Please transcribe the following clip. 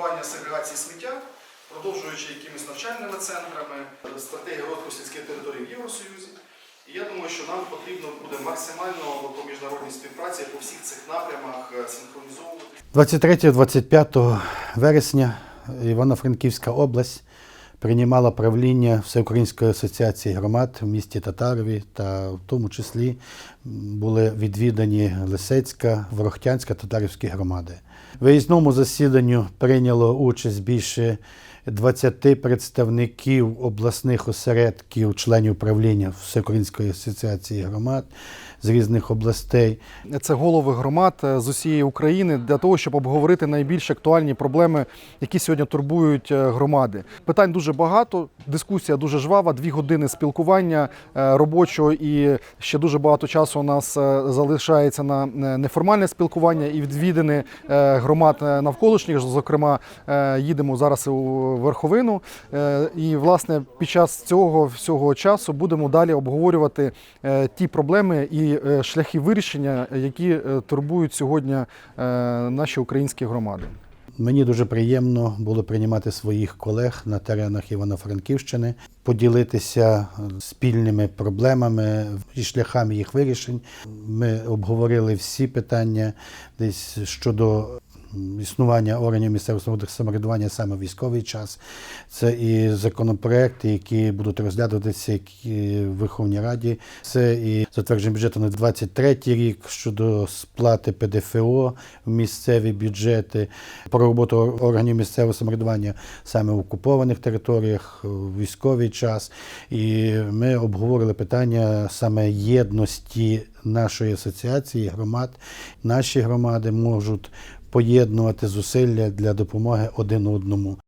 формування сегрегації сміття, продовжуючи якимись навчальними центрами, стратегія розвитку сільських територій в Євросоюзі. І я думаю, що нам потрібно буде максимально по міжнародній співпраці по всіх цих напрямах е, синхронізовувати. 23-25 вересня Івано-Франківська область приймала правління Всеукраїнської асоціації громад в місті Татарові, та в тому числі були відвідані Лисецька, Ворохтянська, Татарівські громади. Виїзному засіданню прийняло участь більше 20 представників обласних осередків, членів правління Всеукраїнської асоціації громад з різних областей. Це голови громад е, з усієї України для того, щоб обговорити найбільш актуальні проблеми, які сьогодні турбують е, громади. Питань дуже багато, дискусія дуже жвава, дві години спілкування е, робочого і ще дуже багато часу у нас е, залишається на е, неформальне спілкування і відвідини громад навколишніх. Зокрема, їдемо зараз у Верховину. І власне під час цього всього часу будемо далі обговорювати ті проблеми і шляхи вирішення, які турбують сьогодні наші українські громади. Мені дуже приємно було приймати своїх колег на теренах Івано-Франківщини, поділитися спільними проблемами і шляхами їх вирішень. Ми обговорили всі питання десь щодо існування органів місцевого самоврядування саме військовий час. Це і законопроекти, які будуть розглядатися в Верховній Раді. Це і затвердження бюджету на 23 рік щодо сплати ПДФО в місцеві бюджети, про роботу органів місцевого самоврядування саме в окупованих територіях, в військовий час. І ми обговорили питання саме єдності нашої асоціації громад. Наші громади можуть поєднувати зусилля для допомоги один одному.